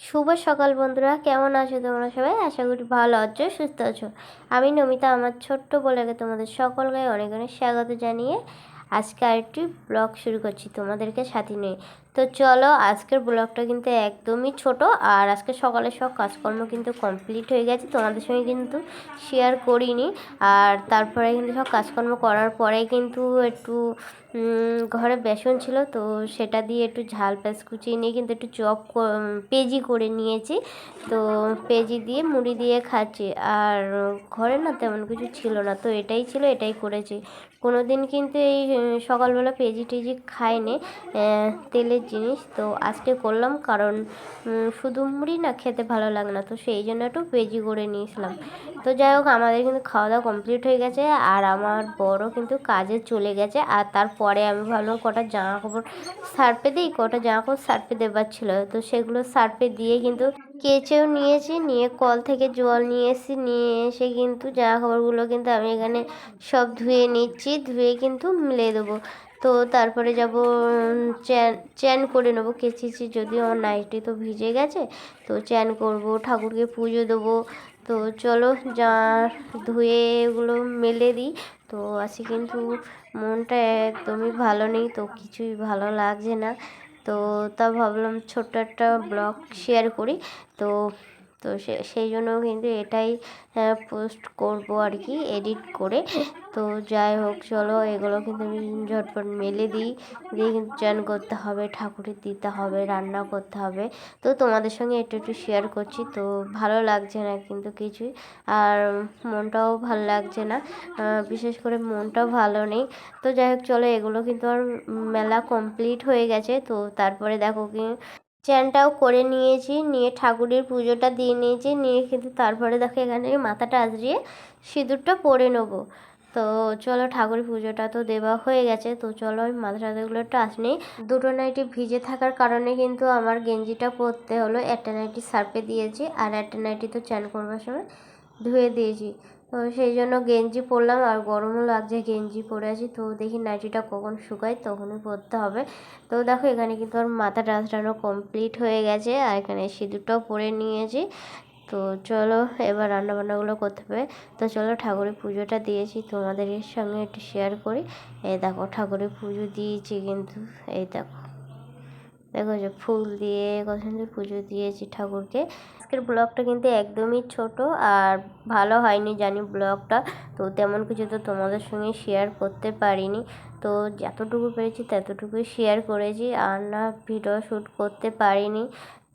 শুভ সকাল বন্ধুরা, কেমন আছো তোমরা সবাই? আশা করি ভালো আছো, সুস্থ আছো। আমি নমিতা, আমার ছোট্ট বলে তোমাদের সকলকে অনেক অনেক স্বাগত জানিয়ে আজকে আরেকটি ব্লগ শুরু করছি তোমাদেরকে সাথে নিয়ে। তো চলো, আজকের ব্লগটা কিন্তু একদমই ছোট। আর আজকে সকালে সব কাজকর্ম কিন্তু কমপ্লিট হয়ে গেছে, তোমাদের সঙ্গে কিন্তু শেয়ার করিনি। আর তারপরে কিন্তু সব কাজকর্ম করার পরে কিন্তু একটু ঘরে বেসন ছিল, তো সেটা দিয়ে একটু ঝাল প্যাঁচ কুচিয়ে নিয়ে কিন্তু একটু চপ পেজি করে নিয়েছি। তো পেজি দিয়ে মুড়ি দিয়ে খাচ্ছি। আর ঘরে না তেমন কিছু ছিল না, তো এটাই ছিল, এটাই করেছি। কোনো দিন কিন্তু এই সকালবেলা পেজি টেজি খাইনি। তেলের জিনিস তো আজকে করলাম কারণ শুধু মুড়ি না খেতে ভালো লাগে না, তো সেই জন্য একটু পেজি করে নিয়েছিলাম। তো যাই হোক, আমাদের কিন্তু খাওয়া দাওয়া কমপ্লিট হয়ে গেছে আর আমার বড় কিন্তু কাজে চলে গেছে আর তারপরে আমি ভাবলাম কটা জামা কাপড় সার্পে দিই, কটা জামা কাপড় সার্পে দেবার ছিল। তো সেগুলো সার্পে দিয়ে কিন্তু কেচেও নিয়েছি, নিয়ে কল থেকে জল নিয়ে এসেছি, নিয়ে এসে কিন্তু জামা কাপড়গুলো কিন্তু আমি এখানে সব ধুয়ে নিচ্ছি, ধুয়ে কিন্তু মিলে দেবো। তো তারপরে যাব চ্যান চ্যান করে নেব কেচেছি যদিও আমার নাইটি তো ভিজে গেছে। তো চ্যান করব, ঠাকুরকে পুজো দেবো। তো চলো যা, ধুয়ে এগুলো মেলে দিই। তো আজকে কিন্তু মনটা একদমই ভালো নেই, তো কিছুই ভালো লাগছে না। তো তা ভাবলাম ছোট্ট একটা ব্লগ শেয়ার করি। তো তো সেই জন্য কিন্তু এটাই পোস্ট করব আর কি এডিট করে। তো যাই হোক, চলো, এগুলো কিন্তু আমি ঝটপট মেলে দিই। দিয়ে কিন্তু চান করতে হবে, ঠাকুরের দিতে হবে, রান্না করতে হবে। তো তোমাদের সঙ্গে একটু একটু শেয়ার করছি। তো ভালো লাগছে না কিন্তু কিছুই আর মনটাও ভালো লাগছে না। বিশেষ করে মনটাও ভালো নেই। তো যাই হোক, চলো, এগুলো কিন্তু আর মেলা কমপ্লিট হয়ে গেছে। তো তারপরে দেখো কি চ্যানটাও করে নিয়েছি, নিয়ে ঠাকুরের পুজোটা দিয়ে নিয়েছি, নিয়ে কিন্তু তারপরে দেখো এখানে মাথাটা আজরিয়ে সিঁদুরটা পরে নেব। তো চলো ঠাকুর পুজোটা তো দেওয়া হয়ে গেছে, তো চলো আমি মাথা টাথাগুলো একটু আসনি দুটো নাইটি ভিজে থাকার কারণে কিন্তু আমার গেঞ্জিটা পরতে হলো, একটা নাইটি সার্পে দিয়েছি আর একটা নাইটি তো চ্যান করবার সময়। ধুয়ে দিয়েছি। তো সেই জন্য গেঞ্জি পরলাম আর গরমও লাগছে গেঞ্জি পরে আছি তো দেখি নাইটিটা কখন শুকায় তখনই পরতে হবে। তো দেখো এখানে কিন্তু আমার মাথা টাছটানো কমপ্লিট হয়ে গেছে আর এখানে সিঁদুরটাও পরে নিয়েছি। তো চলো এবার রান্নাবান্নাগুলো করতে হবে। তো চলো ঠাকুরের পুজোটা দিয়েছি, তোমাদের সঙ্গে একটু শেয়ার করি। এই দেখো ঠাকুরের পুজো দিয়েছি কিন্তু, এই দেখো। দেখো যে ফুল দিয়ে কত সুন্দর পুজো দিয়েছি ঠাকুরকে। আজকের ব্লগটা কিন্তু একদমই ছোট আর ভালো হয়নি জানি ব্লগটা। তো তেমন কিছু তো তোমাদের সঙ্গে শেয়ার করতে পারিনি। তো যতটুকু পেরেছি ততটুকুই শেয়ার করেছি আর না ভিডিও শ্যুট করতে পারিনি।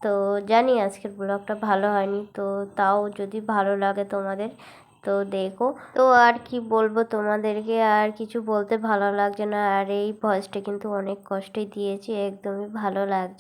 তো জানি আজকের ব্লগটা ভালো হয়নি, তো তাও যদি ভালো লাগে তোমাদের তো দেখো, তো আর কি বলব তোমাদেরকে? আর কিছু বলতে ভালো লাগছে না। আর এই ভয়েসটা কিন্তু অনেক কষ্টই দিয়েছি। একদমই ভালো লাগছে